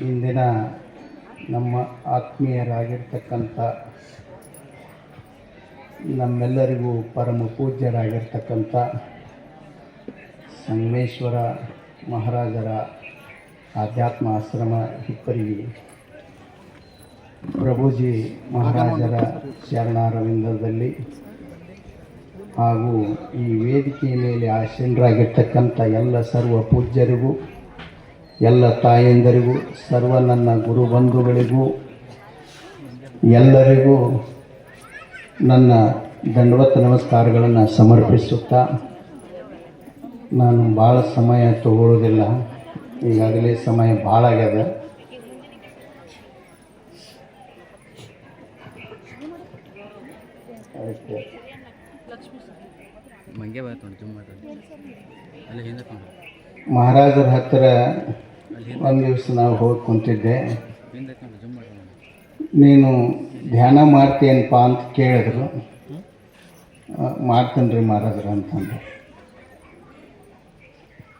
ಇಂದಿನ ನಮ್ಮ ಆತ್ಮೀಯರಾಗಿರ್ತಕ್ಕಂಥ ನಮ್ಮೆಲ್ಲರಿಗೂ ಪರಮ ಪೂಜ್ಯರಾಗಿರ್ತಕ್ಕಂಥ ಸಂಗಮೇಶ್ವರ ಮಹಾರಾಜರ ಆಧ್ಯಾತ್ಮ ಆಶ್ರಮ ಹಿಪ್ಪರಿಗೆ ಪ್ರಭುಜಿ ಮಹಾರಾಜರ ಶರಣಾರವಿಂದದಲ್ಲಿ ಹಾಗೂ ಈ ವೇದಿಕೆಯ ಮೇಲೆ ಆಸೀನರಾಗಿರ್ತಕ್ಕಂಥ ಎಲ್ಲ ಸರ್ವ ಪೂಜ್ಯರಿಗೂ ಎಲ್ಲ ತಾಯಂದರಿಗೂ ಸರ್ವ ನನ್ನ ಗುರು ಬಂಧುಗಳಿಗೂ ಎಲ್ಲರಿಗೂ ನನ್ನ ದಂಡವತ್ ನಮಸ್ಕಾರಗಳನ್ನು ಸಮರ್ಪಿಸುತ್ತಾ ನಾನು ಭಾಳ ಸಮಯ ತಗೊಳ್ಳೋದಿಲ್ಲ ಈಗಾಗಲೇ ಸಮಯ ಭಾಳ ಆಗ್ಯದ. ಮಹಾರಾಜರ ಹತ್ತಿರ ಒಂದು ದಿವಸ ನಾವು ಹೋಗಿ ಕುಂತಿದ್ದೆ. ನೀನು ಧ್ಯಾನ ಮಾಡ್ತೀಯನಪ್ಪ ಅಂತ ಕೇಳಿದ್ರು. ಮಾಡ್ತೀನಿ ರೀ ಮಾರಾದ್ರು ಅಂತಂದು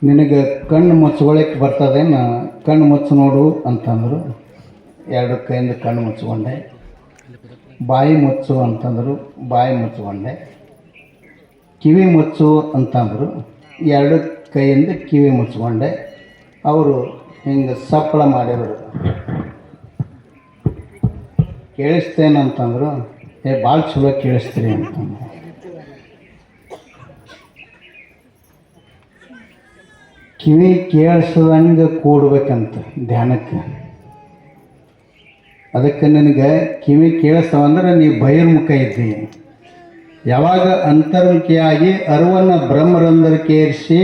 ನಿನಗೆ ಕಣ್ಣು ಮುಚ್ಕೊಳಕ್ಕೆ ಬರ್ತದೇನು ಕಣ್ಣು ಮುಚ್ಚು ನೋಡು ಅಂತಂದರು. ಎರಡು ಕೈಯಿಂದ ಕಣ್ಣು ಮುಚ್ಕೊಂಡೆ. ಬಾಯಿ ಮುಚ್ಚು ಅಂತಂದರು, ಬಾಯಿ ಮುಚ್ಕೊಂಡೆ. ಕಿವಿ ಮುಚ್ಚು ಅಂತಂದರು. ಎರಡು ಕೈಯಿಂದ ಕಿವಿ ಮುಚ್ಕೊಂಡೆ. ಅವರು ಹಿಂಗೆ ಸಪ್ಪಳ ಮಾಡಿರೋದು. ಕೇಳಿಸ್ತೇನಂತಂದ್ರು, ಏ ಭಾಳ ಚಲೋ ಕೇಳಿಸ್ತೀರಿ ಅಂತಂದ್ರು. ಕಿವಿ ಕೇಳಿಸ್ದಂಗೆ ಕೂಡ್ಬೇಕಂತ ಧ್ಯಾನಕ್ಕೆ. ಅದಕ್ಕೆ ನಿನಗೆ ಕಿವಿ ಕೇಳಿಸ್ತಾವಂದ್ರೆ ನೀವು ಬಹಿರ್ಮುಖ ಇದ್ದಿ. ಯಾವಾಗ ಅಂತರ್ಮುಖಿಯಾಗಿ ಅರಿವನ್ನು ಬ್ರಹ್ಮರಂಧ್ರಕ್ಕೇರಿಸಿ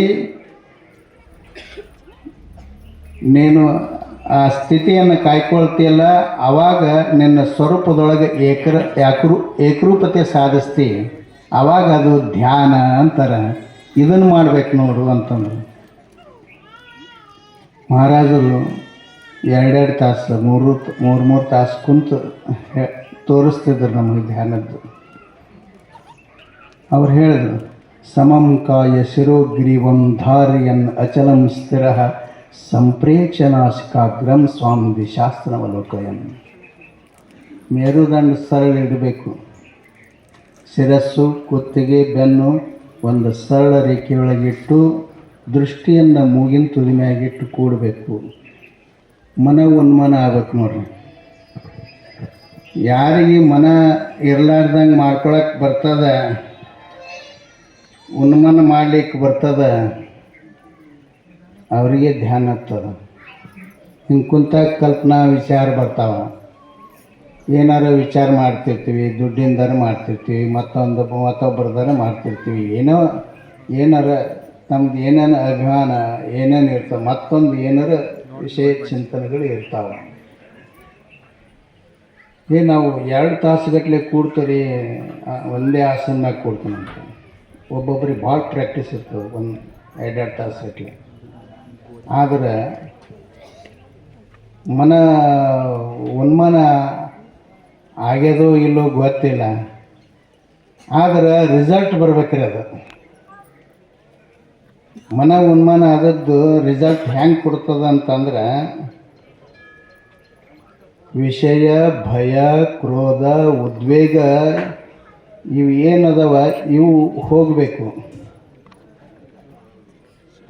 ನೀನು ಆ ಸ್ಥಿತಿಯನ್ನು ಕಾಯ್ಕೊಳ್ತೀಯಲ್ಲ ಆವಾಗ ನಿನ್ನ ಸ್ವರೂಪದೊಳಗೆ ಏಕರ ಯಾಕರು ಏಕರೂಪತೆ ಸಾಧಿಸ್ತಿ. ಆವಾಗ ಅದು ಧ್ಯಾನ ಅಂತಾರೆ. ಇದನ್ನು ಮಾಡ್ಬೇಕು ನೋಡು ಅಂತಂದ್ರು ಮಹಾರಾಜರು ಎರಡೆರಡು ತಾಸು, ಮೂರು ಮೂರು ಮೂರು ತಾಸು ಕುಂತು ತೋರಿಸ್ತಿದ್ರು ನಮಗೆ ಧ್ಯಾನದ್ದು. ಅವ್ರು ಹೇಳಿದ್ರು, ಸಮಂ ಕಾಯ ಶಿರೋಗ್ರೀವಂ ಧಾರ್ಯನ್ ಅಚಲಂ ಸ್ಥಿರ. ಸಂಪ್ರೇಕ್ಷನಾಶಿಕಾಗ್ರಂ ಸ್ವಾಮಿ ಶಾಸ್ತ್ರವಲೋಕಯನ್. ಮೇರುದಂಡ ಸರಳ ಇಡಬೇಕು. ಶಿರಸ್ಸು, ಕುತ್ತಿಗೆ, ಬೆನ್ನು ಒಂದು ಸರಳ ರೇಖೆಯೊಳಗಿಟ್ಟು ದೃಷ್ಟಿಯನ್ನು ಮೂಗಿನ ತುದಿಮೆಯಾಗಿಟ್ಟು ಕೂಡಬೇಕು. ಮನ ಉನ್ಮನ ಆಗ್ಬೇಕು ನೋಡ್ರಿ. ಯಾರಿಗೆ ಮನ ಇರಲಾರ್ದಂಗೆ ಮಾಡ್ಕೊಳಕ್ಕೆ ಬರ್ತದ, ಉನ್ಮನ ಮಾಡ್ಲಿಕ್ಕೆ ಬರ್ತದ ಅವರಿಗೆ ಧ್ಯಾನ ಹತ್ತದ. ಹಿಂಗೆ ಕುಂತ ಕಲ್ಪನಾ ವಿಚಾರ ಬರ್ತಾವ. ಏನಾರ ವಿಚಾರ ಮಾಡ್ತಿರ್ತೀವಿ ದುಡ್ಡಿಂದರ ಮಾಡ್ತಿರ್ತೀವಿ, ಮತ್ತೊಂದು ಮತ್ತೊಬ್ಬರದಾರ ಮಾಡ್ತಿರ್ತೀವಿ. ಏನೋ ಏನಾರ ನಮ್ದು ಏನೇನು ಅಭಿಮಾನ, ಏನೇನು ಇರ್ತವೆ ಮತ್ತೊಂದು ಏನಾರ ವಿಷಯ ಚಿಂತನೆಗಳು ಇರ್ತಾವೆ. ಏ, ನಾವು ಎರಡು ತಾಸುಗಟ್ಟಲೆ ಕೂಡ್ತೀರಿ ಒಂದೇ ಆಸನ ಅಂತ ಒಬ್ಬೊಬ್ರಿಗೆ ಭಾಳ ಪ್ರಾಕ್ಟೀಸ್ ಇರ್ತದೆ, ಒಂದು ಎರಡೆರಡು ತಾಸುಗಟ್ಟಲೆ ಆದರೆ ಮನ ಉನ್ಮನ ಆಗ್ಯದೋ ಇಲ್ಲೋ ಗೊತ್ತಿಲ್ಲ. ಆದ್ರೆ ರಿಸಲ್ಟ್ ಬರ್ಬೇಕ್ರಿ ಅದು. ಮನ ಉನ್ಮಾನ ಆದದ್ದು ರಿಸಲ್ಟ್ ಹೆಂಗೆ ಕೊಡ್ತದ ಅಂತಂದ್ರೆ ವಿಷಯ, ಭಯ, ಕ್ರೋಧ, ಉದ್ವೇಗ ಇವು ಏನದವ ಇವು ಹೋಗಬೇಕು.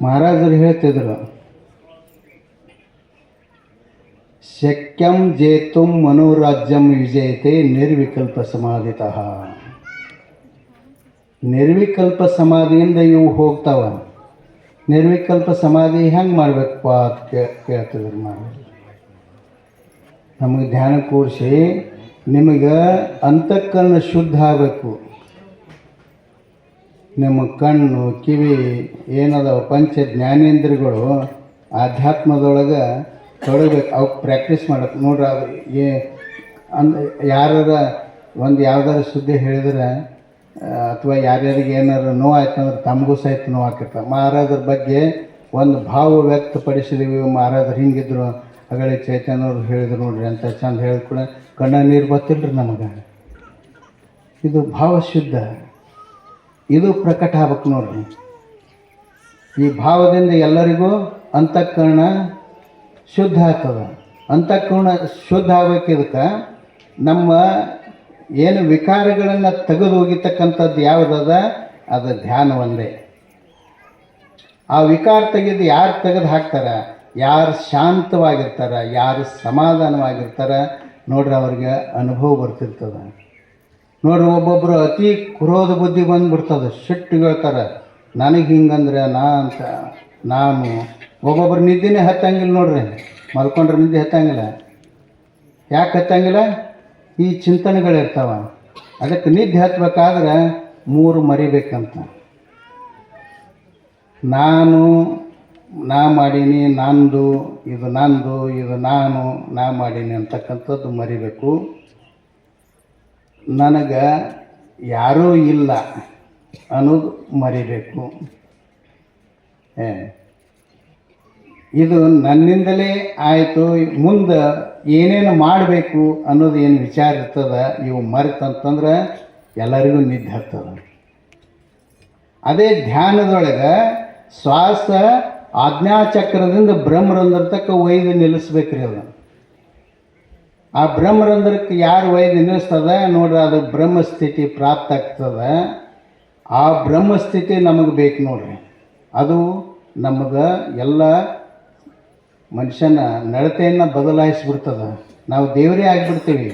ಮಹಾರಾಜರು ಹೇಳ್ತಿದ್ರು ಶಕ್ಯಂ ಜೇತುಂ ಮನೋರಾಜ್ಯಂ ವಿಜಯತೆ ನಿರ್ವಿಕಲ್ಪ ಸಮಾಧಿತಃ. ನಿರ್ವಿಕಲ್ಪ ಸಮಾಧಿಯಿಂದ ಇವು ಹೋಗ್ತಾವ. ನಿರ್ವಿಕಲ್ಪ ಸಮಾಧಿ ಹೆಂಗೆ ಮಾಡ್ಬೇಕಪ್ಪ ಅಂತ ಕೇ, ಕೇಳ್ತಿದ್ರು ನಾವು ನಮಗೆ ಧ್ಯಾನ ಕೂರಿಸಿ, ನಿಮಗೆ ಅಂತಃಕರಣ ಶುದ್ಧ ಆಗಬೇಕು. ನಿಮ್ಮ ಕಣ್ಣು, ಕಿವಿ, ಏನದಾವ ಪಂಚ ಜ್ಞಾನೇಂದ್ರಿಗಳು ಆಧ್ಯಾತ್ಮದೊಳಗೆ ತೊಡಬೇಕು ಅವ್ಕೆ ಪ್ರಾಕ್ಟೀಸ್ ಮಾಡಬೇಕು ನೋಡ್ರಿ ಅದು ಏ ಅಂದ ಯಾರಾರ ಒಂದು ಯಾವ್ದಾರ ಸುದ್ದಿ ಹೇಳಿದ್ರೆ ಅಥವಾ ಯಾರ್ಯಾರಿಗೆ ಏನಾರು ನೋವು ಆಯ್ತಂದ್ರೆ ತಮಗೂ ಸಹಿತ ನೋವು ಆಕಿರ್ತಾವೆ ಮಹಾರಾಜರ ಬಗ್ಗೆ ಒಂದು ಭಾವ ವ್ಯಕ್ತಪಡಿಸಿದೀವಿ. ಮಹಾರಾಜರು ಹಿಂಗಿದ್ರು. ಅಗಳಿ ಚೈತನ್ಯವ್ರು ಹೇಳಿದ್ರು ನೋಡ್ರಿ ಅಂತ ಚಂದ ಹೇಳಿದ ಕೂಡ ಕಣ್ಣ ನೀರು ಗೊತ್ತಿಲ್ರಿ ನಮಗೆ. ಇದು ಭಾವ ಶುದ್ಧ. ಇದು ಪ್ರಕಟ ಆಗ್ಬೇಕು ನೋಡ್ರಿ. ಈ ಭಾವದಿಂದ ಎಲ್ಲರಿಗೂ ಅಂತಃಕರಣ ಶುದ್ಧ ಆಗ್ತದ. ಅಂತಃಕರಣ ಶುದ್ಧ ಆಗ್ಬೇಕಿದಕ್ಕೆ ನಮ್ಮ ಏನು ವಿಕಾರಗಳನ್ನು ತೆಗೆದು ಹೋಗಿತಕ್ಕಂಥದ್ದು ಯಾವುದದ? ಅದು ಧ್ಯಾನ ಒಂದೇ. ಆ ವಿಕಾರ ತೆಗೆದು ಯಾರು ತೆಗೆದು ಹಾಕ್ತಾರ? ಯಾರು ಶಾಂತವಾಗಿರ್ತಾರೆ? ಯಾರು ಸಮಾಧಾನವಾಗಿರ್ತಾರೆ? ನೋಡ್ರಿ ಅವ್ರಿಗೆ ಅನುಭವ ಬರ್ತಿರ್ತದೆ. ನೋಡ್ರಿ ಒಬ್ಬೊಬ್ಬರು ಅತಿ ಕ್ರೋಧ ಬುದ್ಧಿ ಬಂದ್ಬಿಡ್ತದೆ. ಸಿಟ್ಟುಗಳ್ತಾರೆ ನನಗೆ ಹಿಂಗಂದ್ರೆ ನಾ ಅಂತ, ನಾನು ಒಬ್ಬೊಬ್ರು ನಿದ್ದೆನೇ ಹತ್ತಂಗಿಲ್ಲ ನೋಡ್ರಿ. ಮಲ್ಕೊಂಡ್ರೆ ನಿದ್ದೆ ಹತ್ತಂಗಿಲ್ಲ. ಯಾಕೆ ಹತ್ತಂಗಿಲ್ಲ? ಈ ಚಿಂತನೆಗಳಿರ್ತಾವ. ಅದಕ್ಕೆ ನಿದ್ದೆ ಹತ್ಬೇಕಾದ್ರೆ ಮೂರು ಮರಿಬೇಕಂತ. ನಾನು, ನಾ ಮಾಡೀನಿ, ನಂದು, ಇದು ನಂದು, ಇದು ನಾನು, ನಾ ಮಾಡೀನಿ ಅಂತಕ್ಕಂಥದ್ದು ಮರಿಬೇಕು. ನನಗೆ ಯಾರೂ ಇಲ್ಲ ಅನ್ನೋದು ಮರಿಬೇಕು. ಏ ಇದು ನನ್ನಿಂದಲೇ ಆಯಿತು. ಮುಂದೆ ಏನೇನು ಮಾಡಬೇಕು ಅನ್ನೋದು ಏನು ವಿಚಾರ ಇರ್ತದ, ಇವು ಮರೆತಂತಂದ್ರೆ ಎಲ್ಲರಿಗೂ ನಿದ್ದೆ ಹತ್ತದ ಅದೇ ಧ್ಯಾನದೊಳಗೆ ಶ್ವಾಸ ಆಜ್ಞಾಚಕ್ರದಿಂದ ಬ್ರಹ್ಮರಂಧ್ರ ತಕ್ಕ ಒಯ್ದು ನಿಲ್ಲಿಸ್ಬೇಕ್ರಿ ಅದು ಆ ಬ್ರಹ್ಮರಂಧ್ರಕ್ಕೆ ಯಾರು ಒಯ್ದು ನಿಲ್ಲಿಸ್ತದ ನೋಡ್ರಿ, ಅದು ಬ್ರಹ್ಮಸ್ಥಿತಿ ಪ್ರಾಪ್ತ ಆಗ್ತದ. ಆ ಬ್ರಹ್ಮಸ್ಥಿತಿ ನಮಗೆ ಬೇಕು ನೋಡ್ರಿ. ಅದು ನಮಗೆ ಎಲ್ಲ ಮನುಷ್ಯನ ನಡತೆಯನ್ನು ಬದಲಾಯಿಸ್ಬಿಡ್ತದ. ನಾವು ದೇವರೇ ಆಗಿಬಿಡ್ತೀವಿ,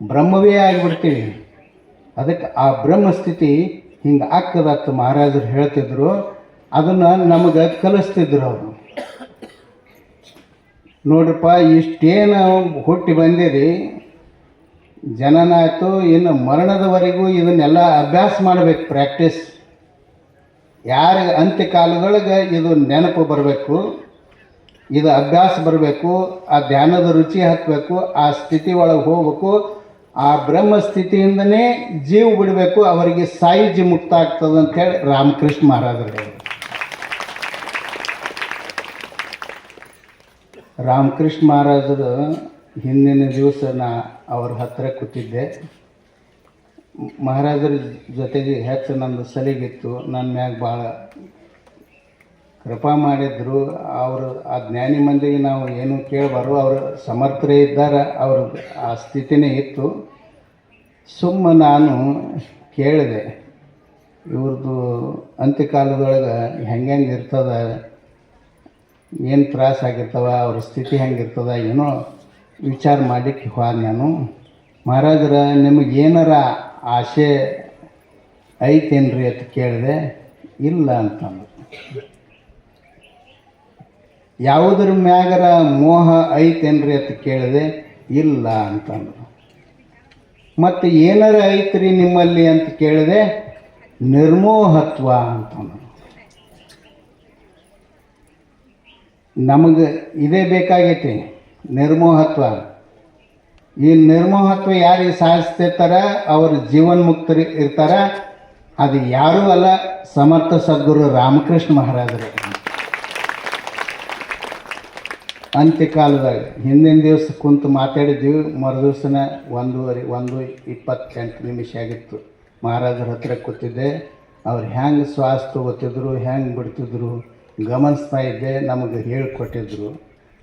ಬ್ರಹ್ಮವೇ ಆಗಿಬಿಡ್ತೀವಿ. ಅದಕ್ಕೆ ಆ ಬ್ರಹ್ಮಸ್ಥಿತಿ ಹಿಂಗೆ ಆಗ್ತದಾಗ್ತದೆ ಮಹಾರಾಜರು ಹೇಳ್ತಿದ್ರು. ಅದನ್ನು ನಮಗೆ ಕಲಿಸ್ತಿದ್ರು ಅವರು. ನೋಡ್ರಪ್ಪ, ಇಷ್ಟೇನು ಹುಟ್ಟಿ ಬಂದಿರಿ ಜನನ ಆಯಿತು ಇನ್ನು ಮರಣದವರೆಗೂ ಇದನ್ನೆಲ್ಲ ಅಭ್ಯಾಸ ಮಾಡಬೇಕು ಪ್ರಾಕ್ಟೀಸ್ ಯಾರ ಅಂತ್ಯಕಾಲದೊಳಗೆ ಇದು ನೆನಪು ಬರಬೇಕು. ಇದು ಅಭ್ಯಾಸ ಬರಬೇಕು, ಆ ಧ್ಯಾನದ ರುಚಿ ಹತ್ತಬೇಕು ಆ ಸ್ಥಿತಿ ಒಳಗೆ ಹೋಗಬೇಕು, ಆ ಬ್ರಹ್ಮ ಸ್ಥಿತಿಯಿಂದನೇ ಜೀವ ಬಿಡಬೇಕು, ಅವರಿಗೆ ಸಾಯುಜ್ಯ ಮುಕ್ತ ಆಗ್ತದೆ ಅಂತೇಳಿ ರಾಮಕೃಷ್ಣ ಮಹಾರಾಜರು ರಾಮಕೃಷ್ಣ ಮಹಾರಾಜರು ಹಿಂದಿನ ದಿವಸ ನಾ ಅವ್ರ ಹತ್ತಿರ ಕೂತಿದ್ದೆ. ಮಹಾರಾಜರ ಜೊತೆಗೆ ಹೆಚ್ಚು ನಂದು ಸಲಿಗಿತ್ತು, ನನ್ನ ಮ್ಯಾಗ ಭಾಳ ಕೃಪಾ ಮಾಡಿದ್ರು, ಅವರು ಆ ಜ್ಞಾನಿ ಮಂದಿಗೆ ನಾವು ಏನು ಕೇಳಬಾರ್ದು, ಅವರು ಸಮರ್ಥರೇ ಇದ್ದಾರೆ, ಅವ್ರ ಆ ಸ್ಥಿತಿನೇ ಇತ್ತು. ಸುಮ್ಮ ನಾನು ಕೇಳಿದೆ ಇವ್ರದ್ದು ಅಂತ್ಯಕಾಲದೊಳಗೆ ಹೆಂಗೆ ಇರ್ತದ, ಏನು ತ್ರಾಸ ಆಗಿರ್ತವ, ಅವ್ರ ಸ್ಥಿತಿ ಹೆಂಗಿರ್ತದ ಏನೋ ವಿಚಾರ ಮಾಡಲಿಕ್ಕೆ ಹೋದ ನಾನು. ಮಹಾರಾಜರ ನಿಮಗೆ ಏನಾರ ಆಸೆ ಐತೇನ್ರಿ ಅಂತ ಕೇಳಿದೆ, ಇಲ್ಲ ಅಂತಂದು. ಯಾವುದ್ರ ಮ್ಯಾಗರ ಮೋಹ ಐತೇನ್ರಿ ಅಂತ ಕೇಳಿದೆ, ಇಲ್ಲ ಅಂತಂದರು. ಮತ್ತು ಏನಾರ ಐತ್ರಿ ನಿಮ್ಮಲ್ಲಿ ಅಂತ ಕೇಳಿದೆ, ನಿರ್ಮೋಹತ್ವ ಅಂತಂದರು. ನಮಗೆ ಇದೇ ಬೇಕಾಗೈತಿ, ನಿರ್ಮೋಹತ್ವ. ಈ ನಿರ್ಮೋಹತ್ವ ಯಾರಿಗೆ ಸಾಧಿಸ್ತಿರ್ತಾರ, ಅವರು ಜೀವನ್ಮುಕ್ತರು ಇರ್ತಾರ. ಅದು ಯಾರೂ ಅಲ್ಲ, ಸಮರ್ಥ ಸದ್ಗುರು ರಾಮಕೃಷ್ಣ ಮಹಾರಾಜರು. ಅಂತ್ಯಕಾಲದಾಗ ಹಿಂದಿನ ದಿವಸ ಕುಂತು ಮಾತಾಡಿದ್ವಿ ಮರುದಿವ್ಸನ ಒಂದೂವರೆ, ಒಂದು ಇಪ್ಪತ್ತೆಂಟು ನಿಮಿಷ ಆಗಿತ್ತು. ಮಹಾರಾಜರ ಹತ್ರ ಕೂತಿದ್ದೆ, ಅವ್ರು ಹೆಂಗೆ ಶ್ವಾಸ ತಗೋತಿದ್ರು, ಹೆಂಗೆ ಬಿಡ್ತಿದ್ರು, ಗಮನಿಸ್ತಾ ಇದ್ದೆ, ನಮಗೆ ಹೇಳಿಕೊಟ್ಟಿದ್ರು.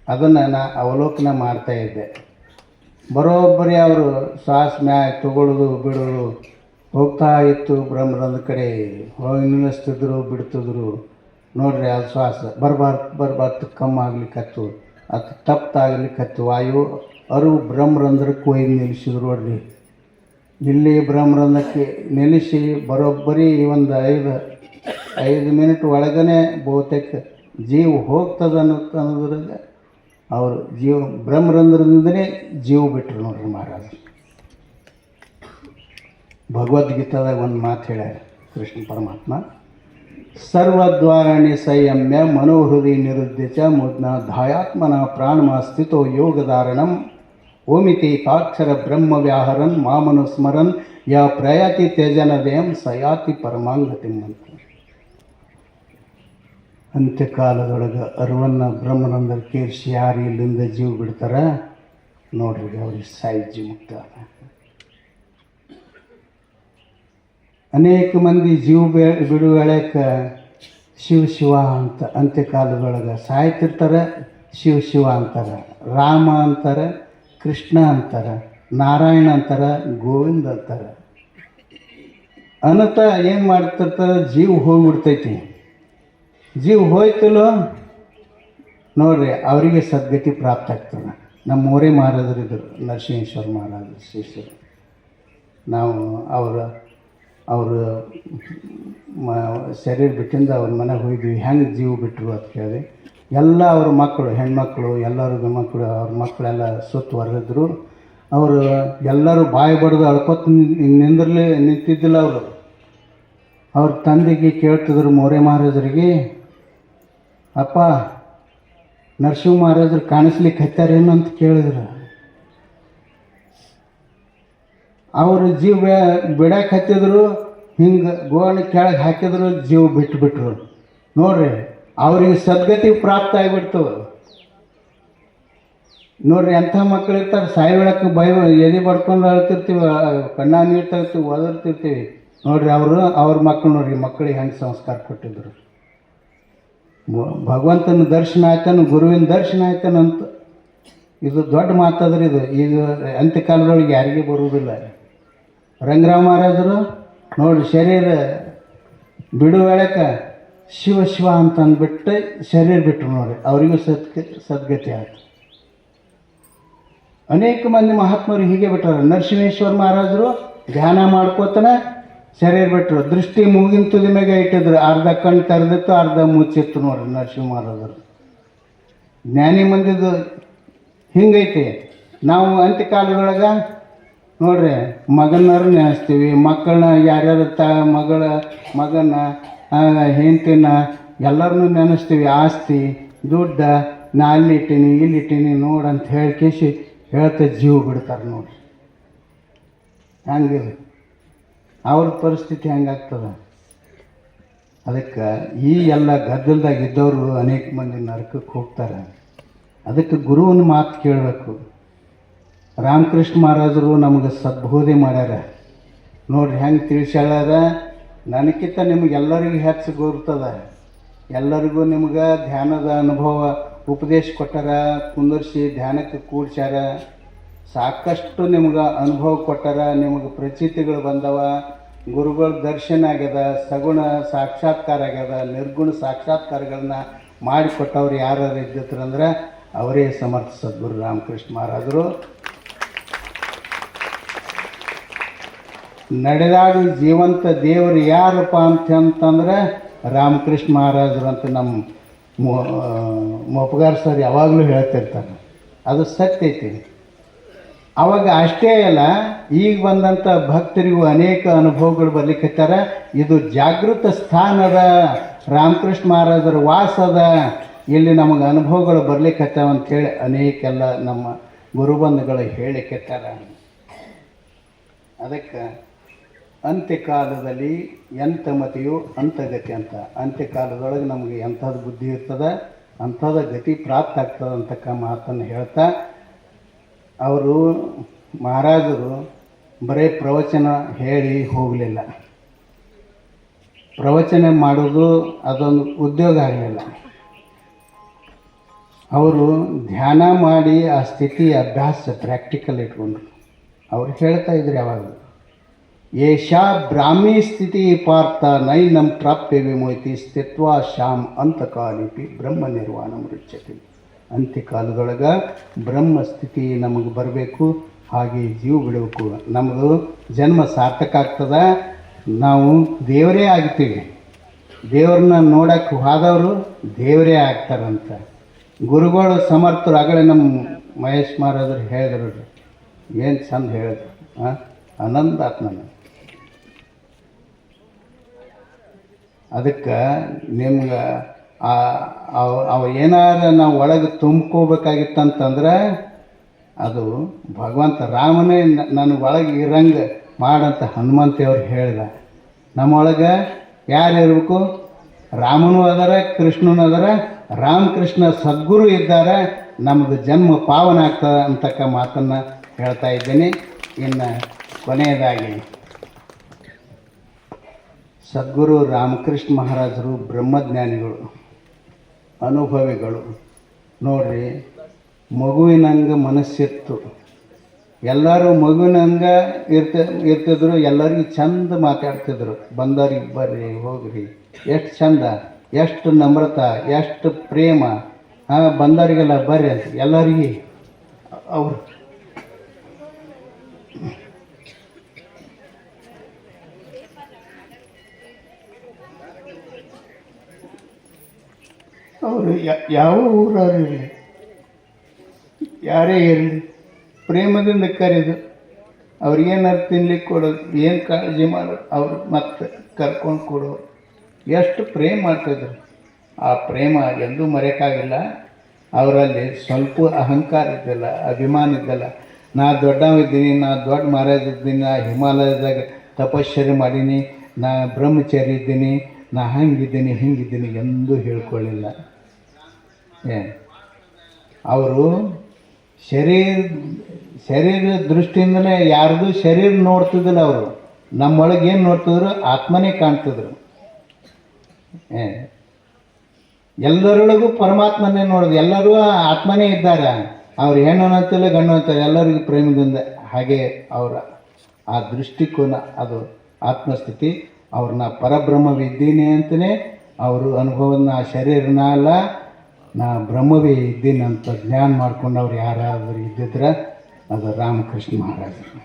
ಅದನ್ನು ನಾ ಅವಲೋಕನ ಮಾಡ್ತಾ ಇದ್ದೆ. ಬರೋಬ್ಬರಿ ಅವರು ಶ್ವಾಸ ಮ್ಯಾ ತಗೊಳ್ಳೋದು ಬಿಡೋದು, ಹೋಗ್ತಾ ಇತ್ತು ಬ್ರಹ್ಮರಂದ ಕಡೆ, ಹೋಗಿ ನಿಲ್ಲಿಸ್ತಿದ್ರು, ಬಿಡ್ತಿದ್ರು. ನೋಡ್ರಿ ಅದು ಶ್ವಾಸ ಬರಬಾರ್ದು ಬರಬಾರ್ದು, ಕಮ್ಮಿ ಆಗ್ಲಿಕ್ಕತ್ತು ಅದು ತಪ್ಪಾಗ್ಲಿಕ್ಕತ್ತು ವಾಯು. ಅರು ಬ್ರಹ್ಮರಂಧ್ರಕ್ಕೆ ಹೋಗಿ ನಿಲ್ಲಿಸಿದ್ರು ನೋಡ್ರಿ ಇಲ್ಲಿ ಬ್ರಹ್ಮರಂಧ್ರಕ್ಕೆ ನಿಲ್ಲಿಸಿ ಬರೋಬ್ಬರಿ ಒಂದು ಐದು ಐದು ಮಿನಿಟ್ ಒಳಗನೆ ಬಹುತೇಕ ಜೀವ ಹೋಗ್ತದ ಅನ್ನೋ ಅನ್ನೋದ್ರಾಗ ಅವರು ಜೀವ ಬ್ರಹ್ಮರಂಧ್ರದಿಂದನೇ ಜೀವ ಬಿಟ್ಟರು ನೋಡ್ರಿ ಮಹಾರಾಜ. ಭಗವದ್ಗೀತಾದಾಗ ಒಂದು ಮಾತು ಹೇಳ್ಯಾರ ಕೃಷ್ಣ ಪರಮಾತ್ಮ. ಸರ್ವದ್ವಾರಾಣಿ ಸಂಯಮ್ಯ ಮನೋಹೃದಿ ಚ ಮುದ್ನ ಧಾಯಾತ್ಮನ ಪ್ರಾಣಮ ಸ್ಥಿತೋ ಯೋಗಧಾರಣಂ. ಓಮಿತಿ ಕಾಕ್ಷರ ಬ್ರಹ್ಮ ವ್ಯಾಹರನ್ ಮಾಮನು ಸ್ಮರನ್ ಯ ಪ್ರಯಾತಿ ತ್ಯಜನದೇಂ ಸಯಾತಿ ಪರಮಾಂಗತಿ ಅಂತ ಅಂತ್ಯಕಾಲದೊಳಗೆ ಅರುವನ್ನ ಬ್ರಹ್ಮನಂದ ಕೇರಿಸಿ ಯಾರು ಇಲ್ಲಿಂದ ಜೀವ ಬಿಡ್ತಾರ? ನೋಡ್ರಿ ಅವ್ರಿಗೆ ಸಾಯಿ ಜೀವ ಮುಕ್ತ ಅದ. ಅನೇಕ ಮಂದಿ ಜೀವ ಬೆ ಶಿವ ಶಿವ ಅಂತ ಅಂತ್ಯಕಾಲದೊಳಗೆ ಸಾಯ್ತಿರ್ತಾರೆ, ಶಿವ ಶಿವ ಅಂತಾರೆ, ರಾಮ ಅಂತಾರೆ, ಕೃಷ್ಣ ಅಂತಾರೆ, ನಾರಾಯಣ ಅಂತಾರೆ, ಗೋವಿಂದ ಅಂತಾರೆ. ಅನ್ನತ ಏನು ಮಾಡ್ತಿರ್ತಾರೆ ಜೀವ ಹೋಗ್ಬಿಡ್ತೈತಿ. ಜೀವ ಹೋಯ್ತಲೋ ನೋಡ್ರಿ, ಅವರಿಗೆ ಸದ್ಗತಿ ಪ್ರಾಪ್ತ ಆಗ್ತದೆ. ನಮ್ಮ ಊರೇ ಮಹಾರಾಜರು ಇದ್ದರು ನರಸಿಂಹೇಶ್ವರ ಮಹಾರಾಜರು, ಶಿಷ್ಯರು. ನಾವು ಅವರ ಅವರು, ಮ, ಶರೀರ ಬಿಟ್ಟಿಂದ ಅವ್ರ ಮನೆಗೆ ಹೋಗಿದ್ವಿ. ಹೆಂಗೆ ಜೀವ ಬಿಟ್ಟರು ಅಂತ ಕೇಳಿ. ಎಲ್ಲ ಅವ್ರ ಮಕ್ಕಳು ಹೆಣ್ಮಕ್ಳು, ಎಲ್ಲರೂ ಗಂಡ್ಮಕ್ಳು ಅವ್ರ ಮಕ್ಕಳೆಲ್ಲ ಸುತ್ತುವರೆದಿದ್ರು ಅವರು ಎಲ್ಲರೂ ಬಾಯಿ ಬಡ್ದು ಅಳ್ಕೊತ ನಿಂದಿರಲಿ ನಿಂತಿದ್ದಿಲ್ಲ ಅವರು. ಅವ್ರ ತಂದೆಗೆ ಕೇಳ್ತಿದ್ರು ಮೋರೆ ಮಹಾರಾಜರಿಗೆ, ಅಪ್ಪ, ನರಸಿಂಹ ಮಹಾರಾಜರು ಕಾಣಿಸ್ಲಿಕ್ಕೆ ಹತ್ತಾರೇನು ಅಂತ ಕೇಳಿದ್ರು. ಅವರು ಜೀವ ಬಿಡಕ್ಕೆ ಹತ್ತಿದ್ರು, ಹಿಂಗೆ ಗೋಣಿ ಕೆಳಗೆ ಹಾಕಿದ್ರು, ಜೀವ ಬಿಟ್ಬಿಟ್ರು ನೋಡ್ರಿ, ಅವ್ರಿಗೆ ಸದ್ಗತಿ ಪ್ರಾಪ್ತ ಆಗಿಬಿಡ್ತು. ನೋಡ್ರಿ, ಎಂಥ ಮಕ್ಳು ಇರ್ತಾರೆ, ಸಾಯಿ ಬೆಳಕ್ಕೆ ಭಯ ಎದೆ ಬಡ್ಕೊಂಡು ಅಳ್ತಿರ್ತೀವಿ ಕಣ್ಣ ನೀರು ತೆಗಿತೀವಿ ಒದರ್ತಿರ್ತೀವಿ. ನೋಡ್ರಿ, ಅವರು, ಅವ್ರ ಮಕ್ಕಳು ನೋಡ್ರಿ ಮಕ್ಕಳಿಗೆ ಹೆಂಗೆ ಸಂಸ್ಕಾರ ಕೊಟ್ಟಿದ್ರು. ಭಗವಂತನ ದರ್ಶನ ಆಯ್ತಾನು, ಗುರುವಿನ ದರ್ಶನ ಆಯ್ತಾನಂತ ಇದು ದೊಡ್ಡ ಮಾತಾದ್ರೆ ಇದು. ಇದು ಅಂತ್ಯಕಾಲದೊಳಗೆ ಯಾರಿಗೂ ಬರುವುದಿಲ್ಲ ರಂಗರಾವ್ ಮಹಾರಾಜರು ನೋಡಿ ಶರೀರ ಬಿಡು ವೇಳಕ್ಕೆ ಶಿವ ಶಿವ ಅಂತ ಅಂದ್ಬಿಟ್ಟು ಶರೀರ ಬಿಟ್ಟರು ನೋಡಿ. ಅವರಿಗೂ ಸದ್ಗ, ಸದ್ಗತಿ ಆಯ್ತು. ಅನೇಕ ಮಂದಿ ಮಹಾತ್ಮರು ಹೀಗೆ ಬಿಟ್ಟರು. ನರಸಿಂಹೇಶ್ವರ ಮಹಾರಾಜರು ಧ್ಯಾನ ಮಾಡ್ಕೋತಾನೆ ಶರೀರ ಬಿಟ್ಟರು ದೃಷ್ಟಿ ಮೂಗಿನ ತುದಿ ಮ್ಯಾಗೆ ಇಟ್ಟಿದ್ರು. ಅರ್ಧ ಕಣ್ಣು ತೆರೆದಿತ್ತು, ಅರ್ಧ ಮುಚ್ಚಿತ್ತು ನೋಡ್ರಿ ನರಸಿಂಹ ಮಹಾರಾಜರು. ಜ್ಞಾನಿ ಮಂದಿದು ಹಿಂಗೈತಿ. ನಾವು ಅಂತ್ಯಕಾಲದೊಳಗೆ ನೋಡ್ರಿ ಮಗನಾರು ನೆನೆಸ್ತೀವಿ ಮಕ್ಕಳನ್ನ ಯಾರ್ಯಾರ ತ, ಮಗಳ, ಮಗನ ಹೆಂಡತಿನ ಎಲ್ಲರನ್ನೂ ನೆನೆಸ್ತೀವಿ, ಆಸ್ತಿ, ದುಡ್ಡ ನಾ ಅಲ್ಲಿ ಇಟ್ಟೀನಿ ಇಲ್ಲಿ ಇಟ್ಟೀನಿ ನೋಡಂತ ಹೇಳಿ ಕೇಸಿ ಹೇಳ್ತಾ ಜೀವ ಬಿಡ್ತಾರೆ ನೋಡಿ ಹಂಗಿಲ್ಲ. ಅವ್ರ ಪರಿಸ್ಥಿತಿ ಹೆಂಗಾಗ್ತದೆ? ಅದಕ್ಕೆ ಈ ಎಲ್ಲ ಗದ್ದಲದಾಗ ಇದ್ದವರು ಅನೇಕ ಮಂದಿ ನರಕಕ್ಕೆ ಹೋಗ್ತಾರೆ. ಅದಕ್ಕೆ ಗುರುವಿನ ಮಾತು ಕೇಳಬೇಕು. ರಾಮಕೃಷ್ಣ ಮಹಾರಾಜರು ನಮಗೆ ಸದ್ಬೋಧೆ ಮಾಡ್ಯಾರ. ನೋಡ್ರಿ ಹೆಂಗೆ ತಿಳಿಸ್ಯಾರ ನನಗಿಂತ ನಿಮಗೆಲ್ಲರಿಗೂ ಹೆಚ್ಚು ಗುರ್ತದ. ಎಲ್ಲರಿಗೂ ನಿಮ್ಗೆ ಧ್ಯಾನದ ಅನುಭವ ಉಪದೇಶ ಕೊಟ್ಟಾರ, ಕುಂದರ್ಸಿ ಧ್ಯಾನಕ್ಕೆ ಕೂಡ್ಸ್ಯಾರ. ಸಾಕಷ್ಟು ನಿಮ್ಗೆ ಅನುಭವ ಕೊಟ್ಟಾರ, ನಿಮಗೆ ಪ್ರಚಿತಿಗಳು ಬಂದವ. ಗುರುಗಳ ದರ್ಶನ ಆಗ್ಯದ, ಸಗುಣ ಸಾಕ್ಷಾತ್ಕಾರ ಆಗ್ಯದ, ನಿರ್ಗುಣ ಸಾಕ್ಷಾತ್ಕಾರಗಳನ್ನ ಮಾಡಿಕೊಟ್ಟವ್ರು ಯಾರು ಇದ್ದಿದ್ರಂದ್ರೆ ಅವರೇ ಸಮರ್ಥ ಸದ್ಗುರು ರಾಮಕೃಷ್ಣ ಮಹಾರಾಜರು. ನಡೆದಾಡಿ ಜೀವಂತ ದೇವರು ಯಾರಪ್ಪ ಅಂತ ಅಂತಂದ್ರೆ ರಾಮಕೃಷ್ಣ ಮಹಾರಾಜರು ಅಂತ ನಮ್ಮ ಮೊ- ಆ, ಮೊಪ್ಪಗಾರ್ ಸರ್ ಯಾವಾಗಲೂ ಹೇಳ್ತಿರ್ತಾರೆ. ಅದು ಸತ್ಯ ಐತಿ ಅವಾಗ ಅಷ್ಟೇ ಅಲ್ಲ ಈಗ ಬಂದಂಥ ಭಕ್ತರಿಗೂ ಅನೇಕ ಅನುಭವಗಳು ಬರ್ಲಿಕ್ಕತ್ತಾರ ಇದು ಜಾಗೃತ ಸ್ಥಾನದ ರಾಮಕೃಷ್ಣ ಮಹಾರಾಜರ ವಾಸದ ಇಲ್ಲಿ ನಮಗೆ ಅನುಭವಗಳು ಬರ್ಲಿಕ್ಕತ್ತಾವ ಅಂಥೇಳಿ ಅನೇಕೆಲ್ಲ ನಮ್ಮ ಗುರುಬಂಧುಗಳು ಹೇಳಿಕ್ಕೆತ್ತಾರ ಅದಕ್ಕೆ ಅಂತ್ಯಕಾಲದಲ್ಲಿ ಎಂಥ ಮತಿಯು ಅಂತಗತಿ ಅಂತ. ಅಂತ್ಯಕಾಲದೊಳಗೆ ನಮಗೆ ಎಂಥದ್ದು ಬುದ್ಧಿ ಇರ್ತದೆ ಅಂಥದ್ದು ಗತಿ ಪ್ರಾಪ್ತ ಆಗ್ತದೆ ಅಂತಕ್ಕ ಮಾತನ್ನು ಹೇಳ್ತಾ, ಅವರು ಮಹಾರಾಜರು ಬರೀ ಪ್ರವಚನ ಹೇಳಿ ಹೋಗಲಿಲ್ಲ. ಪ್ರವಚನ ಮಾಡೋದು ಅದೊಂದು ಉದ್ಯೋಗ ಆಗಲಿಲ್ಲ. ಅವರು ಧ್ಯಾನ ಮಾಡಿ ಆ ಸ್ಥಿತಿ ಅಭ್ಯಾಸ ಪ್ರಾಕ್ಟಿಕಲ್ ಇಟ್ಕೊಂಡ್ರು. ಅವ್ರು ಹೇಳ್ತಾ ಇದ್ರು ಯಾವಾಗ ಏಷಾ ಬ್ರಾಹ್ಮಿ ಸ್ಥಿತಿ ಪಾರ್ಥ ನೈನಂ ಪ್ರಾಪ್ಯ ವಿಮೋಹಿತಿ ಸ್ಥಿತ್ವ ಶಾಮ್ ಅಂತಕಾಲಿಪಿ ಬ್ರಹ್ಮ ನಿರ್ವಾಣ ಮೃಚ್ಯತಿ. ಅಂತ್ಯಕಾಲದೊಳಗೆ ಬ್ರಹ್ಮ ಸ್ಥಿತಿ ನಮಗೆ ಬರಬೇಕು, ಹಾಗೆ ಜೀವ ಬಿಡಬೇಕು ನಮ್ಮದು ಜನ್ಮ ಸಾರ್ಥಕ ಆಗ್ತದ. ನಾವು ದೇವರೇ ಆಗ್ತೀವಿ. ದೇವ್ರನ್ನ ನೋಡಕ್ಕೆ ಹೋದವರು ದೇವರೇ ಆಗ್ತಾರಂತ. ಗುರುಗಳು ಸಮರ್ಥರು ಆಗಲೇ ನಮ್ಮ ಮಹೇಶ್ ಮಹಾರಾಜರು ಹೇಳಿದ್ರು. ಏನು ಚಂದ ಹೇಳಿದ್ರು ಹಾಂ ಆನಂದ ಆತ್ಮನ ಅದಕ್ಕೆ ನಿಮ್ಗೆ ಅವ ಏನಾರ ನಾವು ಒಳಗೆ ತುಂಬ್ಕೋಬೇಕಾಗಿತ್ತಂತಂದ್ರೆ ಅದು ಭಗವಂತ ರಾಮನೇ ನನ್ನ ಒಳಗೆ ಇರಂಗೆ ಮಾಡಂತ ಹನುಮಂತೇವ್ರು ಹೇಳ್ದ. ನಮ್ಮೊಳಗೆ ಯಾರು ಇರಬೇಕು? ರಾಮನೂ ಅದರ, ಕೃಷ್ಣನೂ ಅದರ, ರಾಮಕೃಷ್ಣ ಸದ್ಗುರು ಇದ್ದಾರೆ ನಮ್ಮದು ಜನ್ಮ ಪಾವನ ಆಗ್ತದೆ ಅಂತಕ್ಕ ಮಾತನ್ನು ಹೇಳ್ತಾ ಇದ್ದೀನಿ. ಇನ್ನು ಕೊನೆಯದಾಗಿ ಸದ್ಗುರು ರಾಮಕೃಷ್ಣ ಮಹಾರಾಜರು ಬ್ರಹ್ಮಜ್ಞಾನಿಗಳು, ಅನುಭವಿಗಳು. ನೋಡ್ರಿ, ಮಗುವಿನಂಗೆ ಮನಸ್ಸಿತ್ತು. ಎಲ್ಲರೂ ಮಗುವಿನಂಗೆ ಇರ್ತ, ಇರ್ತಿದ್ರು, ಎಲ್ಲರಿಗೂ ಚಂದ ಮಾತಾಡ್ತಿದ್ರು. ಬಂದವ್ರಿಗೆ ಬರ್ರಿ, ಹೋಗ್ರಿ. ಎಷ್ಟು ಚಂದ, ಎಷ್ಟು ನಮ್ರತ, ಎಷ್ಟು ಪ್ರೇಮ. ಹಾಂ, ಬಂದವರಿಗೆಲ್ಲ ಬರ್ರಿ ಅಂತ ಎಲ್ಲರಿಗೆ. ಅವ್ರು ಅವರು ಯಾವ ಊರಾದ್ರೂ ಇರಲಿ? ಯಾರೇ ಇರಲಿ, ಪ್ರೇಮದಿಂದ ಕರೆದು ಅವ್ರಿಗೇನಾರು ತಿನ್ಲಿಕ್ಕೆ ಕೊಡೋದು, ಏನು ಕಾಳಜಿ ಮಾಡೋದು ಅವ್ರು ಮತ್ತೆ ಕರ್ಕೊಂಡು ಕೊಡೋರು. ಎಷ್ಟು ಪ್ರೇಮ ಮಾಡ್ತಿದ್ರು ಆ ಪ್ರೇಮ ಎಂದೂ ಮರೆಯೋಕ್ಕಾಗಿಲ್ಲ. ಅವರಲ್ಲಿ ಸ್ವಲ್ಪ ಅಹಂಕಾರ ಇದ್ದಿಲ್ಲ, ಅಭಿಮಾನ ಇದ್ದಲ್ಲ. ನಾ ದೊಡ್ಡವಿದ್ದೀನಿ ನಾ ದೊಡ್ಡ ಮಹಾರಾಜ ಇದ್ದೀನಿ ನಾ ಹಿಮಾಲಯದಾಗ ತಪಶ್ಚರಿ ಮಾಡೀನಿ, ನಾ ಬ್ರಹ್ಮಚಾರಿ ಇದ್ದೀನಿ, ನಾ ಹಂಗಿದ್ದೀನಿ, ಹಿಂಗಿದ್ದೀನಿ ಎಂದೂ ಹೇಳ್ಕೊಳ್ಳಿಲ್ಲ ಅವರು ಶರೀರ ಶರೀರ ದೃಷ್ಟಿಯಿಂದಲೇ ಯಾರ್ದು ಶರೀರ ನೋಡ್ತಿದ್ದಿಲ್ಲ ಅವರು. ನಮ್ಮೊಳಗೆ ಏನು ನೋಡ್ತಿದ್ರು? ಆತ್ಮನೇ ಕಾಣ್ತಿದ್ರು. ಎಲ್ಲರೊಳಗೂ ಪರಮಾತ್ಮನೇ ನೋಡೋದು. ಎಲ್ಲರೂ ಆತ್ಮನೇ ಇದ್ದಾರೆ. ಅವ್ರು ಹೆಣ್ಣು ಅಂತಿಲ್ಲ ಗಂಡು ಅಂತಾರೆ ಎಲ್ಲರಿಗೂ ಪ್ರೇಮದಿಂದ ಹಾಗೆ ಅವರ ಆ ದೃಷ್ಟಿಕೋನ ಅದು ಆತ್ಮಸ್ಥಿತಿ. ಅವ್ರನ್ನ ಪರಬ್ರಹ್ಮವಿದ್ದೀನಿ ಅಂತಲೇ ಅವರು ಅನುಭವನ ಆ ಶರೀರನ ಅಲ್ಲ ನಾ ಬ್ರಹ್ಮವೇ ಇದ್ದೀನಿ ಅಂತ ಜ್ಞಾನ ಮಾಡ್ಕೊಂಡು ಅವ್ರು ಯಾರಾದರೂ ಇದ್ದಿದ್ರೆ ಅದು ರಾಮಕೃಷ್ಣ ಮಹಾರಾಜರು.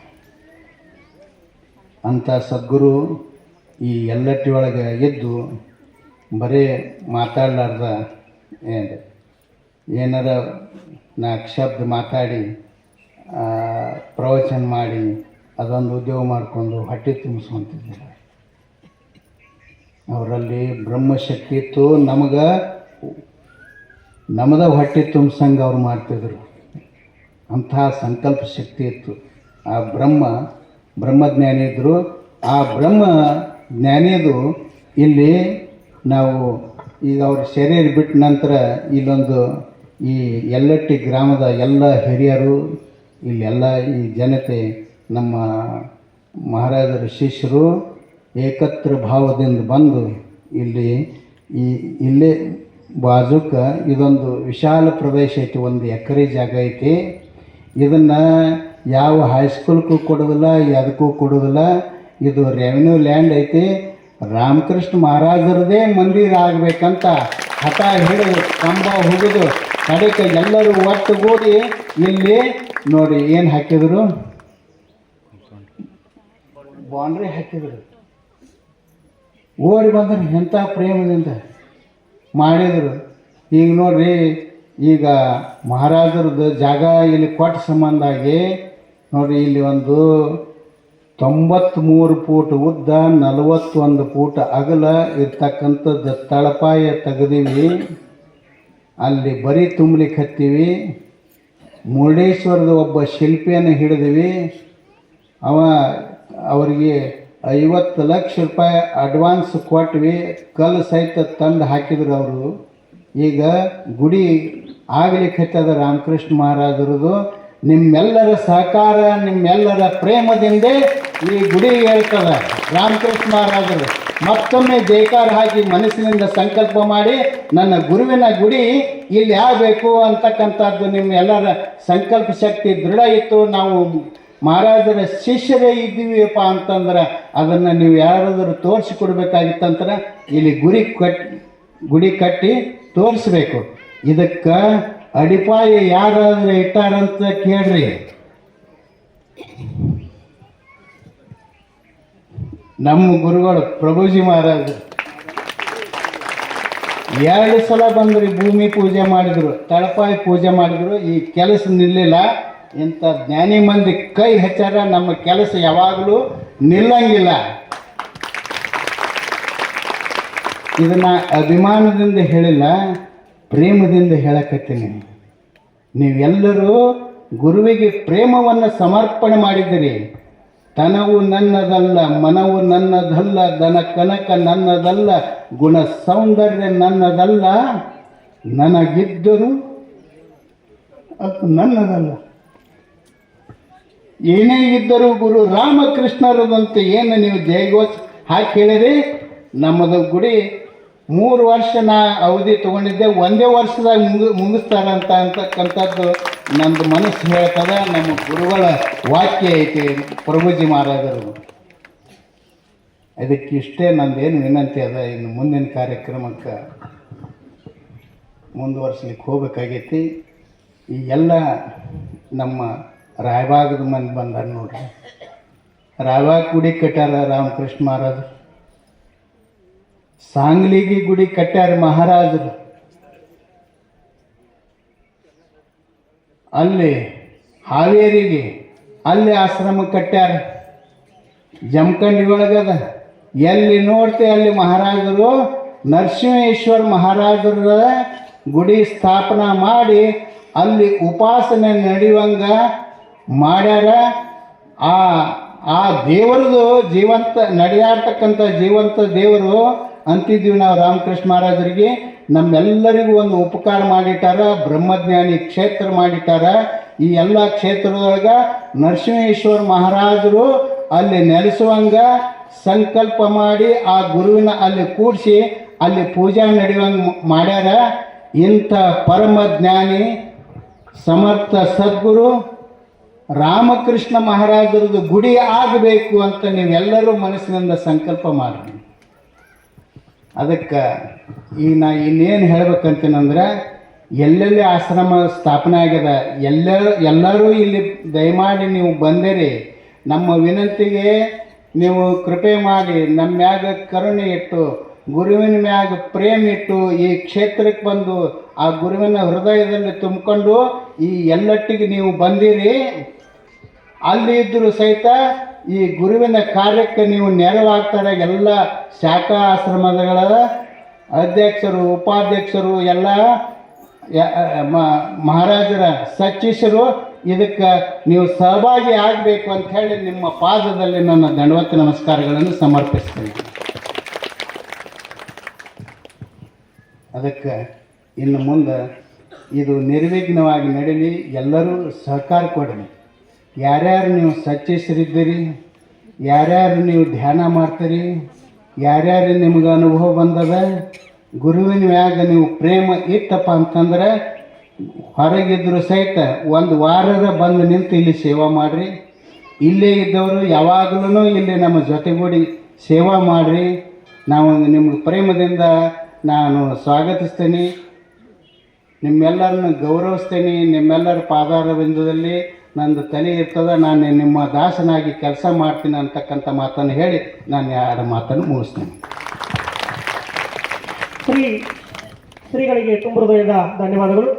ಅಂಥ ಸದ್ಗುರು ಈ ಎಲ್ಲಟ್ಟಿ ಒಳಗೆ ಎದ್ದು ಬರೀ ಮಾತಾಡಲಾರ್ದ ಏನು ಏನಾರ ನಾಲ್ಕು ಶಬ್ದ ಮಾತಾಡಿ ಪ್ರವಚನ ಮಾಡಿ, ಅದೊಂದು ಉದ್ಯೋಗ ಮಾಡಿಕೊಂಡು ಹೊಟ್ಟೆ ತುಂಬಿಸ್ಕೊಂತಿದ್ದಾರೆ ಅವರಲ್ಲಿ ಬ್ರಹ್ಮಶಕ್ತಿ ಇತ್ತು ನಮಗೆ. ನಮ್ಮದ ಹೊಟ್ಟೆ ತುಂಬಿಸಂಗೆ ಅವ್ರು ಮಾಡ್ತಿದ್ರು. ಅಂತಹ ಸಂಕಲ್ಪ ಶಕ್ತಿ ಇತ್ತು. ಆ ಬ್ರಹ್ಮ, ಬ್ರಹ್ಮಜ್ಞಾನಿ ಇದ್ದರು ಆ ಬ್ರಹ್ಮ ಜ್ಞಾನಿಯದು ಇಲ್ಲಿ ನಾವು ಈಗ ಅವ್ರ ಶರೀರ ಬಿಟ್ಟ ನಂತರ ಇಲ್ಲೊಂದು ಈ ಎಲ್ಲಟ್ಟಿ ಗ್ರಾಮದ ಎಲ್ಲ ಹಿರಿಯರು, ಇಲ್ಲೆಲ್ಲ ಈ ಜನತೆ ನಮ್ಮ ಮಹಾರಾಜರ ಶಿಷ್ಯರು ಏಕತ್ರ ಭಾವದಿಂದ ಬಂದು ಇಲ್ಲಿ ಈ ಇಲ್ಲೇ ಬಾಜುಕ ಇದೊಂದು ವಿಶಾಲ ಪ್ರದೇಶ ಐತಿ, ಒಂದು ಎಕರೆ ಜಾಗ ಐತಿ. ಇದನ್ನು ಯಾವ ಹೈಸ್ಕೂಲ್ಗೂ ಕೊಡೋದಿಲ್ಲ ಯಾವುದಕ್ಕೂ ಕೊಡೋದಿಲ್ಲ. ಇದು ರೆವೆನ್ಯೂ ಲ್ಯಾಂಡ್ ಐತಿ. ರಾಮಕೃಷ್ಣ ಮಹಾರಾಜರದೇ ಮಂದಿರ ಆಗಬೇಕಂತ ಹಠ ಹಿಡಿದು ಕಂಬ ಹುಗಿದು ಕಡೆಗೆ ಎಲ್ಲರೂ ಒಟ್ಟುಗೂಡಿ ಇಲ್ಲಿ ನೋಡಿ ಏನು ಹಾಕಿದರು? ಬಾಂಡ್ರಿ ಹಾಕಿದರು. ಓಡಿ ಬಂದರು ಎಂಥ ಪ್ರೇಮದಿಂದ. ಮಾಡಿದರು. ಈಗ ನೋಡ್ರಿ, ಈಗ ಮಹಾರಾಜರದ್ದು ಜಾಗ ಇಲ್ಲಿ ಕೊಟ್ಟ ಸಂಬಂಧಾಗಿ ನೋಡ್ರಿ, ಇಲ್ಲಿ ಒಂದು ತೊಂಬತ್ತ್ಮೂರು ಫೂಟ್ ಉದ್ದ, ನಲವತ್ತೊಂದು ಫೂಟ್ ಅಗಲ ಇರ್ತಕ್ಕಂಥದ್ದು ತಳಪಾಯ ತೆಗೆದೀವಿ. ಅಲ್ಲಿ ಬರೀ ತುಂಬಲಿಕ್ಕೆ ಹತ್ತೀವಿ ಮುರುಡೇಶ್ವರದ ಒಬ್ಬ ಶಿಲ್ಪಿಯನ್ನು ಹಿಡಿದಿವಿ. ಅವ, ಅವರಿಗೆ ಐವತ್ತು ಲಕ್ಷ ರೂಪಾಯಿ ಅಡ್ವಾನ್ಸ್ ಕೊಟ್ವಿ, ಕಲ್ಲು ಸಹಿತ ತಂದು ಹಾಕಿದ್ರು ಅವರು. ಈಗ ಗುಡಿ ಆಗಲಿಕ್ಕೆ ಹತ್ತದ ರಾಮಕೃಷ್ಣ ಮಹಾರಾಜರದು. ನಿಮ್ಮೆಲ್ಲರ ಸಹಕಾರ, ನಿಮ್ಮೆಲ್ಲರ ಪ್ರೇಮದಿಂದ ಈ ಗುಡಿ ಹೇಳ್ತದ ರಾಮಕೃಷ್ಣ ಮಹಾರಾಜರು. ಮತ್ತೊಮ್ಮೆ ಜೈಕಾರ ಹಾಕಿ ಮನಸ್ಸಿನಿಂದ ಸಂಕಲ್ಪ ಮಾಡಿ, ನನ್ನ ಗುರುವಿನ ಗುಡಿ ಇಲ್ಲಿ ಆಗಬೇಕು ಅಂತಕ್ಕಂಥದ್ದು ನಿಮ್ಮೆಲ್ಲರ ಸಂಕಲ್ಪ ಶಕ್ತಿ ದೃಢ ಇತ್ತು. ನಾವು ಮಹಾರಾಜರ ಶಿಷ್ಯರೇ ಇದ್ದೀವಿಯಪ್ಪ ಅಂತಂದ್ರೆ ಅದನ್ನು ನೀವು ಯಾರಾದರೂ ತೋರಿಸಿಕೊಡ್ಬೇಕಾಗಿತ್ತಂದ್ರೆ ಇಲ್ಲಿ ಗುರಿ ಕಟ್, ಗುಡಿ ಕಟ್ಟಿ ತೋರಿಸ್ಬೇಕು. ಇದಕ್ಕೆ ಅಡಿಪಾಯ ಯಾರಾದರೂ ಇಟ್ಟಾರಂತ ಕೇಳ್ರಿ. ನಮ್ಮ ಗುರುಗಳು ಪ್ರಭುಜಿ ಮಹಾರಾಜ. ಎರಡು ಸಲ ಬಂದ್ರಿ ಭೂಮಿ ಪೂಜೆ ಮಾಡಿದ್ರು, ತಳಪಾಯಿ ಪೂಜೆ ಮಾಡಿದ್ರು, ಈ ಕೆಲಸ ನಿಲ್ಲಿಲ್ಲ. ಇಂಥ ಜ್ಞಾನಿ ಮಂದಿ ಕೈ ಹೆಚ್ಚಾರ ನಮ್ಮ ಕೆಲಸ ಯಾವಾಗಲೂ ನಿಲ್ಲಂಗಿಲ್ಲ. ಇದನ್ನ ಅಭಿಮಾನದಿಂದ ಹೇಳಿಲ್ಲ, ಪ್ರೇಮದಿಂದ ಹೇಳಕತ್ತೀನಿ. ನೀವೆಲ್ಲರೂ ಗುರುವಿಗೆ ಪ್ರೇಮವನ್ನು ಸಮರ್ಪಣೆ ಮಾಡಿದ್ದೀರಿ. ತನವು ನನ್ನದಲ್ಲ, ಮನವು ನನ್ನದಲ್ಲ ದನ ಕನಕ ನನ್ನದಲ್ಲ, ಗುಣ ಸೌಂದರ್ಯ ನನ್ನದಲ್ಲ, ನನಗಿದ್ದರೂ ಅದು ನನ್ನದಲ್ಲ. ಏನೇ ಇದ್ದರೂ ಗುರು ರಾಮಕೃಷ್ಣರದಂತೆ ಏನು ನೀವು ಜಯಘೋಷ ಹಾಕಿ ಹೇಳಿರಿ? ನಮ್ಮದು ಗುಡಿ ಮೂರು ವರ್ಷ ನಾ ಅವಧಿ ತೊಗೊಂಡಿದ್ದೆ. ಒಂದೇ ವರ್ಷದಾಗ ಮುಗಿ, ಮುಗಿಸ್ತಾರಂತ ಅಂತಕ್ಕಂಥದ್ದು ನಂದು ಮನಸ್ಸು ಹೇಳ್ತದೆ. ನಮ್ಮ ಗುರುಗಳ ವಾಕ್ಯ ಐತಿ ಪ್ರಭುಜಿ ಮಹಾರಾಜರು. ಅದಕ್ಕೆ ಇಷ್ಟೇ ನಂದೇನು ವಿನಂತಿ ಅದ. ಇನ್ನು ಮುಂದಿನ ಕಾರ್ಯಕ್ರಮಕ್ಕೆ ಮುಂದುವರ್ಸ್ಲಿಕ್ಕೆ ಹೋಗಬೇಕಾಗೈತಿ. ಈ ಎಲ್ಲ ನಮ್ಮ ರಾಯಬಾಗದ ಮಂದಿ ಬಂದಾರ ನೋಡ್ರಿ. ರಾಯಬಾಗ ಗುಡಿ ಕಟ್ಟಾರ ರಾಮಕೃಷ್ಣ ಮಹಾರಾಜರು ಸಾಂಗ್ಲಿಗೆ ಗುಡಿ ಕಟ್ಟ್ಯಾರ ಮಹಾರಾಜರು. ಅಲ್ಲಿ ಹಾವೇರಿಗೆ ಅಲ್ಲಿ ಆಶ್ರಮ ಕಟ್ಟ್ಯಾರ ಜಮಖಂಡಿ ಒಳಗದ ಎಲ್ಲಿ ನೋಡ್ತೆ ಅಲ್ಲಿ ಮಹಾರಾಜರು, ನರಸಿಂಹೇಶ್ವರ ಮಹಾರಾಜರ ಗುಡಿ ಸ್ಥಾಪನಾ ಮಾಡಿ ಅಲ್ಲಿ ಉಪಾಸನೆ ನಡೆಯುವಂಗ ಮಾಡ್ಯಾರ ಆ ಆ ದೇವರದು ಜೀವಂತ, ನಡೆಯಾಡ್ತಕ್ಕಂಥ ಜೀವಂತ ದೇವರು ಅಂತಿದ್ದೀವಿ ನಾವು ರಾಮಕೃಷ್ಣ ಮಹಾರಾಜರಿಗೆ. ನಮ್ಮೆಲ್ಲರಿಗೂ ಒಂದು ಉಪಕಾರ ಮಾಡಿಟ್ಟಾರ, ಬ್ರಹ್ಮಜ್ಞಾನಿ ಕ್ಷೇತ್ರ ಮಾಡಿಟ್ಟಾರ. ಈ ಎಲ್ಲ ಕ್ಷೇತ್ರದೊಳಗೆ ನರಸಿಂಹೇಶ್ವರ ಮಹಾರಾಜರು ಅಲ್ಲಿ ನೆಲೆಸುವಂಗ, ಸಂಕಲ್ಪ ಮಾಡಿ ಆ ಗುರುವಿನ ಅಲ್ಲಿ ಕೂಡಿಸಿ ಅಲ್ಲಿ ಪೂಜಾ ನಡೆಯುವಂಗೆ ಮಾಡ್ಯಾರ. ಇಂಥ ಪರಮ ಜ್ಞಾನಿ ಸಮರ್ಥ ಸದ್ಗುರು ರಾಮಕೃಷ್ಣ ಮಹಾರಾಜರದು ಗುಡಿ ಆಗಬೇಕು ಅಂತ ನೀವೆಲ್ಲರೂ ಮನಸ್ಸಿನಿಂದ ಸಂಕಲ್ಪ ಮಾಡ್ರಿ. ಅದಕ್ಕೆ ಈ ನಾ ಇನ್ನೇನು ಹೇಳ್ಬೇಕಂತೀನಂದ್ರೆ, ಎಲ್ಲೆಲ್ಲಿ ಆಶ್ರಮ ಸ್ಥಾಪನೆ ಆಗ್ಯದ, ಎಲ್ಲ, ಎಲ್ಲರೂ ಇಲ್ಲಿ ದಯಮಾಡಿ ನೀವು ಬಂದಿರಿ. ನಮ್ಮ ವಿನಂತಿಗೆ ನೀವು ಕೃಪೆ ಮಾಡಿ, ನಮ್ಮ ಮ್ಯಾಗ ಕರುಣೆ ಇಟ್ಟು, ಗುರುವಿನ ಮ್ಯಾಗ ಪ್ರೇಮ ಇಟ್ಟು, ಈ ಕ್ಷೇತ್ರಕ್ಕೆ ಬಂದು, ಆ ಗುರುವಿನ ಹೃದಯದಲ್ಲಿ ತುಂಬಿಕೊಂಡು, ಈ ಎಲ್ಲಟ್ಟಿಗೆ ನೀವು ಬಂದಿರಿ. ಅಲ್ಲಿ ಇದ್ದರೂ ಸಹಿತ ಈ ಗುರುವಿನ ಕಾರ್ಯಕ್ಕೆ ನೀವು ನೆರವಾಗ್ತಾರೆ ಎಲ್ಲ ಶಾಖಾ ಆಶ್ರಮಗಳ ಅಧ್ಯಕ್ಷರು, ಉಪಾಧ್ಯಕ್ಷರು, ಎಲ್ಲ ಮಹಾರಾಜರ ಸಚ್ಚಿಸರು ಇದಕ್ಕೆ ನೀವು ಸಹಭಾಗಿ ಆಗಬೇಕು ಅಂತ ಹೇಳಿ ನಿಮ್ಮ ಪಾದದಲ್ಲಿ ನನ್ನ ದಂಡವತ್ ನಮಸ್ಕಾರಗಳನ್ನು ಸಮರ್ಪಿಸ್ತೇನೆ. ಅದಕ್ಕೆ ಇನ್ನು ಮುಂದೆ ಇದು ನಿರ್ವಿಘ್ನವಾಗಿ ನಡೀಲಿ. ಎಲ್ಲರೂ ಸಹಕಾರ ಕೊಡಲಿ. ಯಾರ್ಯಾರು ನೀವು ಸಚ್ಚಿಸರಿದ್ದೀರಿ ಯಾರ್ಯಾರು ನೀವು ಧ್ಯಾನ ಮಾಡ್ತೀರಿ, ಯಾರ್ಯಾರು ನಿಮ್ಗೆ ಅನುಭವ ಬಂದದ ಗುರುವಿನ ಮ್ಯಾಗ ನೀವು ಪ್ರೇಮ ಇತ್ತಪ್ಪ ಅಂತಂದ್ರೆ ಹೊರಗಿದ್ರು ಸಹಿತ ಒಂದು ವಾರದ ಬಂದು ನಿಂತು ಇಲ್ಲಿ ಸೇವಾ ಮಾಡಿರಿ. ಇಲ್ಲೇ ಇದ್ದವರು ಯಾವಾಗಲೂ ಇಲ್ಲಿ ನಮ್ಮ ಜೊತೆಗೂಡಿ ಸೇವಾ ಮಾಡಿರಿ. ನಾವು ನಿಮ್ಗೆ ಪ್ರೇಮದಿಂದ ನಾನು ಸ್ವಾಗತಿಸ್ತೇನೆ. ನಿಮ್ಮೆಲ್ಲರನ್ನು ಗೌರವಿಸ್ತೇನೆ. ನಿಮ್ಮೆಲ್ಲರ ಪಾದಾರವಿಂದದಲ್ಲಿ ನಂದು ತಲೆ ಇರ್ತದೆ, ನಾನು ನಿಮ್ಮ ದಾಸನಾಗಿ ಕೆಲಸ ಮಾಡ್ತೀನಿ ಅಂತಕ್ಕಂಥ ಮಾತನ್ನು ಹೇಳಿ ನಾನು ಯಾರ ಮಾತನ್ನು ಮುಗಿಸ್ತೇನೆ. ಶ್ರೀ ಶ್ರೀಗಳಿಗೆ ತುಂಬ ಹೃದಯದ ಧನ್ಯವಾದಗಳು.